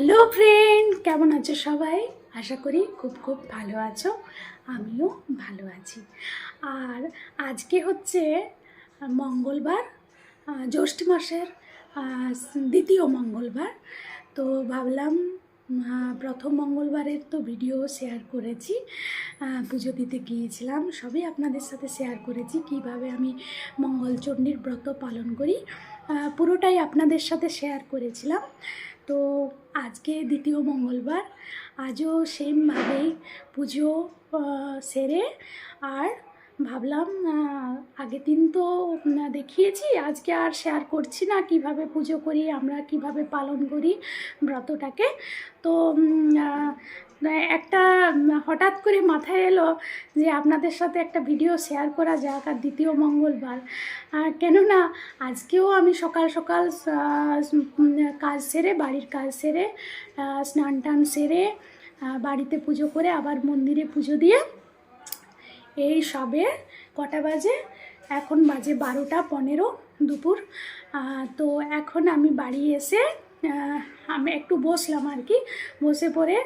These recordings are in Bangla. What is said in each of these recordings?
হ্যালো ফ্রেন্ড কেমন আছো সবাই? আশা করি খুব খুব ভালো আছো, আমিও ভালো আছি। আর আজকে হচ্ছে, মঙ্গলবার জ্যৈষ্ঠ মাসের দ্বিতীয় মঙ্গলবার। তো ভাবলাম প্রথম মঙ্গলবারের তো ভিডিও শেয়ার করেছি। পুজো দিতে গিয়েছিলাম, সবই আপনাদের সাথে শেয়ার করেছি। কীভাবে আমি মঙ্গলচণ্ডীর ব্রত পালন করি পুরোটাই আপনাদের সাথে শেয়ার করেছিলাম। তো আজকে দ্বিতীয় মঙ্গলবার, আজও সেমভাবেই পুজো সেরে। আর ভাবলাম আগের দিন তো দেখিয়েছি, আজকে আর শেয়ার করছি না কীভাবে পুজো করি, আমরা কীভাবে পালন করি ব্রতটাকে। তো একটা, হঠাৎ করে মাথায় এলো যে আপনাদের সাথে একটা ভিডিও শেয়ার করা যাক আর দ্বিতীয় মঙ্গলবার। কেননা আজকেও আমি সকাল সকাল কাজ সেরে, বাড়ির কাজ সেরে স্নান টান সেরে বাড়িতে পুজো করে আবার মন্দিরে পুজো দিয়ে এই সবে কটা বাজে? এখন বাজে বারোটা পনেরো দুপুর। তো এখন আমি বাড়ি এসে আমি একটু বসলাম আর কি। বসে পড়ে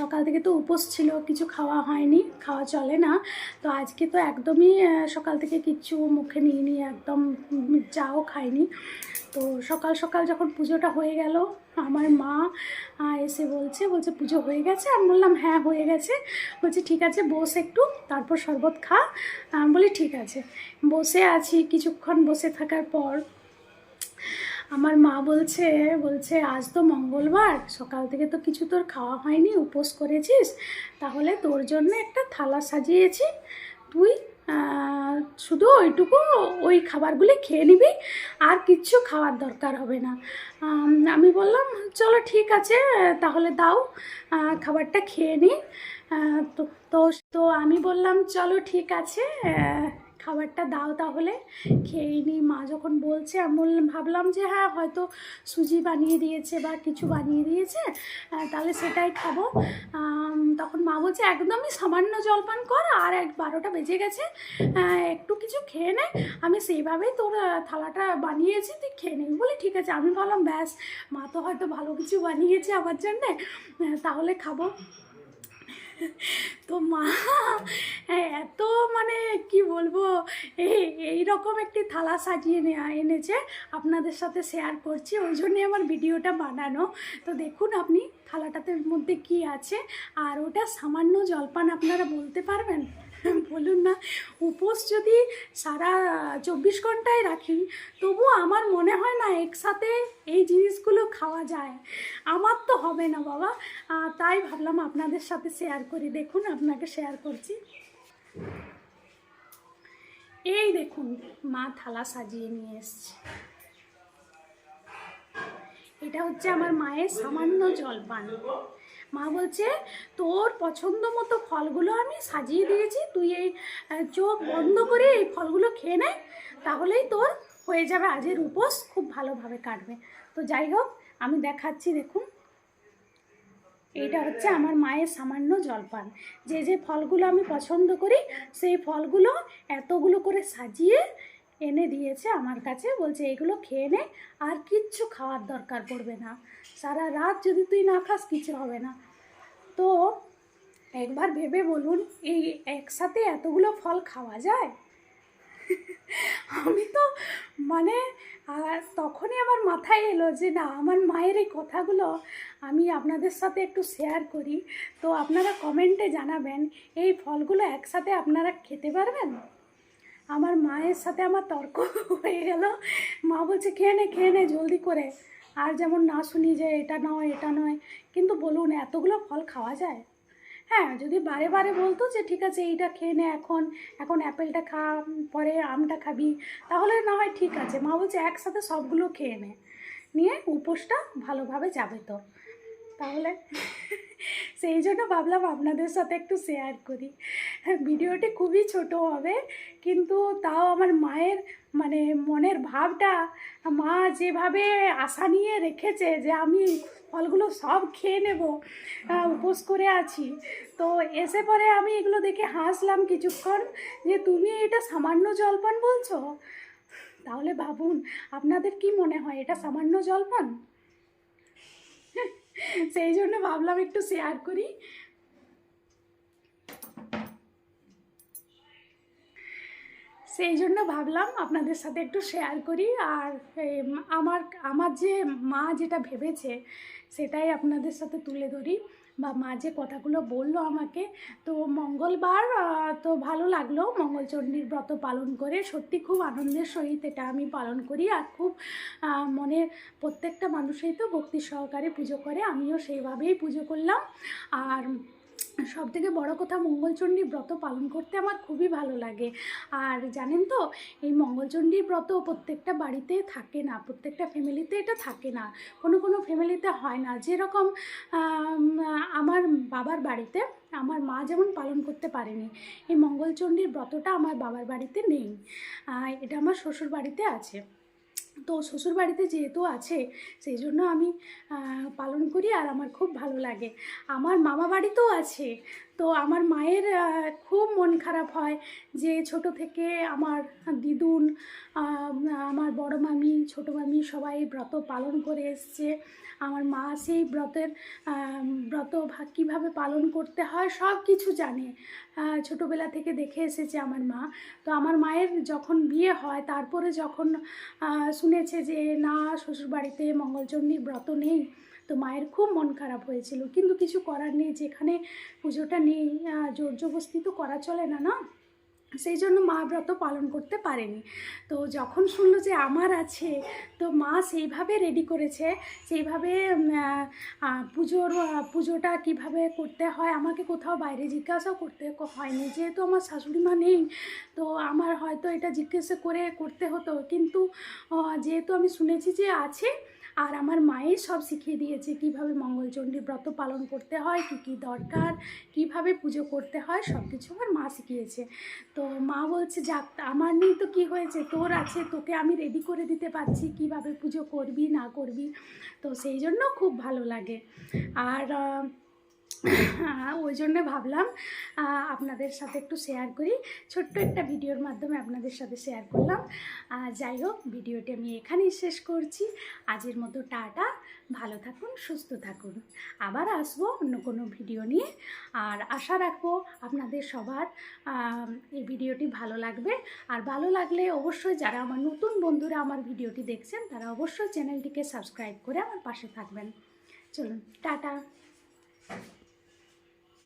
সকাল থেকে তো উপোস ছিল কিছু খাওয়া হয়নি খাওয়া চলে না। তো আজকে তো একদমই সকাল থেকে কিচ্ছু মুখে নিইনি একদম উম, চাও খাইনি। তো সকাল সকাল যখন পুজোটা হয়ে গেল আমার মা এসে বলছে বলছে পুজো হয়ে গেছে? আমি বললাম হ্যাঁ হয়ে গেছে। বলছে ঠিক আছে বস একটু তারপর শরবত খা। আমি বলি ঠিক আছে। বসে আছি কিছুক্ষণ বসে থাকার পর আমার মা বলছে বলছে, আজ তো মঙ্গলবার, সকাল থেকে তো কিছু তোর খাওয়া হয়নি, উপোস করেছিস। তাহলে তোর জন্য একটা থালা সাজিয়েছি। তুই শুধু ওইটুকু ওই খাবারগুলি খেয়ে নিবি, আর কিচ্ছু খাওয়ার দরকার হবে না। আমি বললাম, চলো ঠিক আছে, তাহলে দাও খাবারটা খেয়ে নিই তো তো আমি বললাম, চলো ঠিক আছে খাবারটা দাও তাহলে। খেয়ে নিই মা যখন বলছে, আমি বললাম, ভাবলাম যে হ্যাঁ হয়তো সুজি বানিয়ে দিয়েছে বা কিছু বানিয়ে দিয়েছে তাহলে সেটাই খাব। তখন মা বলছে, একদমই সামান্য জলপান কর, আর এক বারোটা বেজে গেছে একটু কিছু খেয়ে নে। আমি সেইভাবেই তোর থালাটা বানিয়েছি, তুই খেয়ে নিবি বলি, ঠিক আছে। আমি ভাবলাম, ব্যাস, মা তো হয়তো ভালো কিছু বানিয়েছে আমার জন্যে তাহলে খাব। তো মা হ্যাঁ, এত মানে কি বলব এই এই রকম একটি থালা সাজিয়ে নেওয়া এনেছে আপনাদের সাথে শেয়ার করছি ওই জন্যই আমার ভিডিওটা বানানো। তো দেখুন আপনি থালাটাতে মধ্যে কি আছে আর ওটা সামান্য জলপান আপনারা বলতে পারবেন? বলুন না উপোস যদি সারা চব্বিশ ঘন্টায় রাখি। তবু আমার মনে হয় না একসাথে এই জিনিসগুলো খাওয়া যায়। আমার তো হবে না বাবা। তাই ভাবলাম আপনাদের সাথে শেয়ার করি। দেখুন, আপনাকে শেয়ার করছি। এই দেখুন, মা থালা সাজিয়ে নিয়ে এসছে। এটা হচ্ছে আমার মায়ের সামান্য জলপান। মা বলছে, তোর পছন্দ মতো ফলগুলো আমি সাজিয়ে দিয়েছি। তুই এই চোখ বন্ধ করে এই ফলগুলো খেয়ে নেয় তাহলেই তোর হয়ে যাবে আজের উপোস, খুব ভালোভাবে কাটবে। তো যাই হোক, আমি দেখাচ্ছি, দেখুন। এইটা হচ্ছে আমার মায়ের সামান্য জলপান। যে যে ফলগুলো আমি পছন্দ করি, সেই ফলগুলো এতগুলো করে সাজিয়ে এনে দিয়েছে আমার কাছে। বলছে এগুলো খেয়ে নে, আর কিচ্ছু খাওয়ার দরকার পড়বে না। সারা রাত যদি তুই না খাস কিছু হবে না। তো একবার ভেবে বলুন, এই একসাথে এতগুলো ফল খাওয়া যায়? আমি তো মানে তখনই আমার মাথায় এলো যে না, আমার মায়ের এই কথাগুলো আমি আপনাদের সাথে একটু শেয়ার করি। তো আপনারা কমেন্টে জানাবেন, এই ফলগুলো একসাথে আপনারা খেতে পারবেন? আমার মায়ের সাথে আমার তর্ক হয়ে গেল। মা বলছে, খেয়ে নে খেয়ে নে, জলদি করে। আর যেমন না শুনি যে এটা নয় এটা নয়, কিন্তু বলুন, এতগুলো ফল খাওয়া যায়? হ্যাঁ যদি বারে বারে বলতো যে ঠিক আছে এইটা খেয়ে নে এখন এখন অ্যাপেলটা খা পরে আমটা খাবি তাহলে না হয় ঠিক আছে। মা বলছে একসাথে সবগুলো খেয়ে নে। নিয়ে উপোসটা ভালোভাবে যাবে তো। তাহলে সেই জন্য ভাবলাম আপনাদের সাথে একটু শেয়ার করি। হ্যাঁ, ভিডিওটি খুবই ছোট হবে কিন্তু তাও আমার মায়ের মানে মনের ভাবটা মা যেভাবে আশা নিয়ে রেখেছে যে আমি ফলগুলো সব খেয়ে নেব। উপোস করে আছি। তো এসে পরে আমি এগুলো দেখে হাসলাম কিছুক্ষণ যে, তুমি এটা সামান্য জলপান বলছো? তাহলে ভাবুন, আপনাদের কি মনে হয়, এটা সামান্য জলপান? সেই জন্য ভাবলাম একটু শেয়ার করি। সেই জন্য ভাবলাম আপনাদের সাথে একটু শেয়ার করি। আর আমার আমার যে মা যেটা ভেবেছে, সেটাই আপনাদের সাথে তুলে ধরি। বা মা যে কথাগুলো বলল আমাকে, তো মঙ্গলবার তো ভালো লাগল মঙ্গলচণ্ডীর ব্রত পালন করে। সত্যি খুব আনন্দের সহিত এটা আমি পালন করি। আর খুব মনে প্রত্যেকটা মানুষই তো ভক্তি সহকারে পুজো করে। আমিও সেইভাবেই পুজো করলাম। আর সব থেকে বড় কথা মঙ্গলচণ্ডী ব্রত পালন করতে আমার খুবই ভালো লাগে। আর জানেন তো, এই মঙ্গলচণ্ডীর ব্রত প্রত্যেকটা বাড়িতে থাকে না, প্রত্যেকটা ফ্যামিলিতে এটা থাকে না। কোনো কোনো ফ্যামিলিতে হয় না। যেরকম আমার বাবার বাড়িতে, আমার মা যেমন পালন করতে পারেনি, এই মঙ্গলচণ্ডীর ব্রতটা আমার বাবার বাড়িতে নেই। এটা আমার শ্বশুর বাড়িতে আছে। তো শ্বশুর বাড়িতে যেহেতু আছে, সেই জন্য আমি পালন করি আর আমার খুব ভালো লাগে। আমার মামা বাড়িতেও আছে। তো আমার মায়ের খুব মন খারাপ হয় যে ছোট থেকে আমার দিদুন আমার বড় মামি, ছোট মামি সবাই ব্রত পালন করে এসছে। আমার মা সেই ব্রতের ব্রত কীভাবে পালন করতে হয় সব কিছু জানে। ছোটোবেলা থেকে দেখে এসেছে আমার মা। তো আমার মায়ের যখন বিয়ে হয়, তারপরে যখন শুনেছে যে না, শ্বশুরবাড়িতে মঙ্গলচণ্ডীর ব্রত নেই তো মায়ের খুব মন খারাপ হয়েছিল। কিন্তু কিছু করার নেই, যেখানে পুজোটা নেই জোর জবস্তি তো করা চলে না না? সেই জন্য মা ব্রত পালন করতে পারেনি। তো যখন শুনলো যে আমার আছে, তো মা সেইভাবে রেডি করেছে, সেইভাবে পুজোর পুজোটা কীভাবে করতে হয়, আমাকে কোথাও বাইরে জিজ্ঞাসাও করতে হয়নি। যেহেতু আমার শাশুড়ি মা নেই, তো আমার হয়তো এটা জিজ্ঞাসা করে করতে হতো। কিন্তু যেহেতু আমি শুনেছি যে আছে আর আমার মায়ের সব শিখিয়ে দিয়েছে কীভাবে মঙ্গলচণ্ডী ব্রত পালন করতে হয়, কী কী দরকার, কীভাবে পুজো করতে হয় সব কিছু আমার মা শিখিয়েছে। তো মা বলছে, যাক, আমার নিয়ে তো কী হয়েছে? তোর আছে, তোকে আমি রেডি করে দিতে পারছি, কীভাবে পুজো করবি, না করবি? তো সেই জন্য খুব ভালো লাগে। আর ওই জন্য ভাবলাম আপনাদের সাথে একটু শেয়ার করি। ছোট্ট একটা ভিডিওর মাধ্যমে আপনাদের সাথে শেয়ার করলাম। যাই হোক ভিডিওটি আমি এখানেই শেষ করছি। আজের মতো টাটা, ভালো থাকুন, সুস্থ থাকুন। আবার আসব অন্য কোনো ভিডিও নিয়ে। আর আশা রাখব আপনাদের সবার এই ভিডিওটি ভালো লাগবে। আর ভালো লাগলে অবশ্যই যারা আমার নতুন বন্ধুরা আমার ভিডিওটি দেখছেন, তারা অবশ্যই চ্যানেলটিকে সাবস্ক্রাইব করে আমার পাশে থাকবেন। চলুন, টাটা।